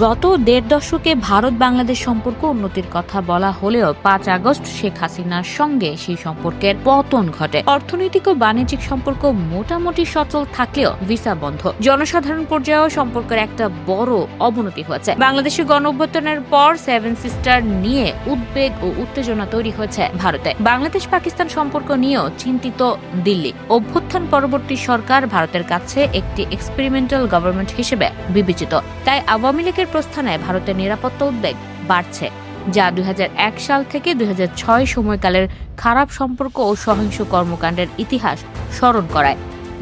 গত দেড় দশকে ভারত বাংলাদেশ সম্পর্ক উন্নতির কথা বলা হলেও পাঁচ আগস্ট শেখ হাসিনার সঙ্গে সেই সম্পর্কের পতন ঘটে। অর্থনৈতিক ও বাণিজ্যিক সম্পর্ক মোটামুটি সচল থাকলেও ভিসা বন্ধ। জনসাধারণ পর্যায়েও সম্পর্কের একটা বড় অবনতি হয়েছে। বাংলাদেশের গণ পর সেভেন সিস্টার নিয়ে উদ্বেগ ও উত্তেজনা তৈরি হয়েছে ভারতে। বাংলাদেশ পাকিস্তান সম্পর্ক নিয়েও চিন্তিত দিল্লি। অভ্যুত্থান পরবর্তী সরকার ভারতের কাছে একটি এক্সপেরিমেন্টাল গভর্নমেন্ট হিসেবে বিবেচিত। তাই আওয়ামী লীগের প্রস্থানে ভারতের নিরাপত্তা উদ্বেগ বাড়ছে, যা দুই হাজার এক সাল থেকে দুই হাজার ছয় সময়কালের খারাপ সম্পর্ক ও সহিংস কর্মকাণ্ডের ইতিহাস স্মরণ করায়।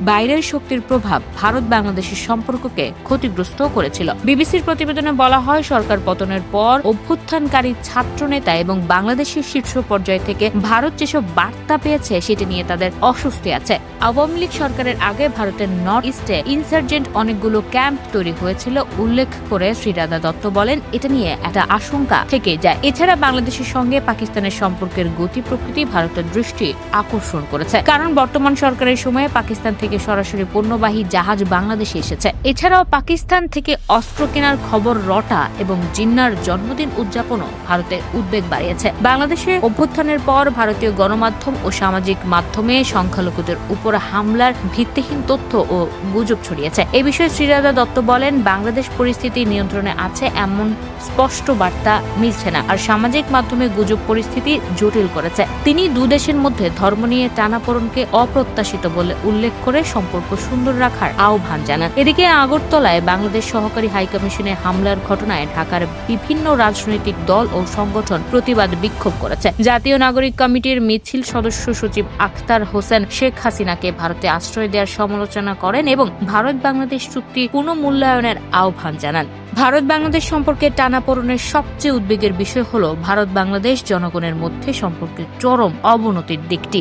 বাইরের শক্তির প্রভাব ভারত বাংলাদেশের সম্পর্ককে ক্ষতিগ্রস্ত করেছিল। বিবিসির প্রতিবেদনে বলা হয়, সরকার পতনের পর অভ্যুত্থানকারী ছাত্রনেতা এবং বাংলাদেশের শীর্ষ পর্যায় থেকে ভারত যেসব বার্তা পেয়েছে, সেটি নিয়ে তাদের অস্বস্তি আছে। আওয়ামী লীগ সরকারের আগে ভারতের নর্থ ইস্টে ইনসার্জেন্ট অনেকগুলো ক্যাম্প তৈরি হয়েছিল, উল্লেখ করে শ্রীরাধা দত্ত বলেন, এটা নিয়ে একটা আশঙ্কা থেকে যায়। এছাড়া বাংলাদেশের সঙ্গে পাকিস্তানের সম্পর্কের গতি প্রকৃতি ভারতের দৃষ্টি আকর্ষণ করেছে। কারণ বর্তমান সরকারের সময়ে পাকিস্তান থেকে সরাসরি পণ্যবাহী জাহাজ বাংলাদেশে এসেছে। এছাড়াও পাকিস্তান থেকে অস্ত্র কেনার খবর রটা এবং জিন্নার জন্মদিন উদযাপনও ভারতের উদ্বেগ বাড়িয়েছে। বাংলাদেশে অভ্যুত্থানের পর ভারতীয় গণমাধ্যম ও সামাজিক মাধ্যমে সংখ্যালঘুদের উপর হামলার ভিত্তিহীন তথ্য ও গুজব ছড়িয়েছে। এ বিষয়ে শ্রীরাধা দত্ত বলেন, বাংলাদেশ পরিস্থিতি নিয়ন্ত্রণে আছে এমন স্পষ্ট বার্তা মিলছে না আর সামাজিক মাধ্যমে গুজব পরিস্থিতি জটিল করেছে। তিনি দু দেশের মধ্যে ধর্ম নিয়ে টানাপোড়নকে অপ্রত্যাশিত বলে উল্লেখ করে সম্পর্ক সুন্দর রাখার আহ্বান জানান। এদিকে আগরতলায় বাংলাদেশ সহকারী হাইকমিশনে হামলার ঘটনায় ঢাকার বিভিন্ন রাজনৈতিক দল ও সংগঠন প্রতিবাদ বিক্ষোভ করেছে। জাতীয় নাগরিক কমিটির মিছিল সদস্য সচিব আখতার হোসেন শেখ হাসিনাকে ভারতে আশ্রয় দেওয়ার সমালোচনা করেন এবং ভারত বাংলাদেশ চুক্তি পুনঃমূল্যায়নের আহ্বান জানান। ভারত বাংলাদেশ সম্পর্কে টানাপোড়নের সবচেয়ে উদ্বেগের বিষয় হল ভারত বাংলাদেশ জনগণের মধ্যে সম্পর্কের চরম অবনতির দিকটি।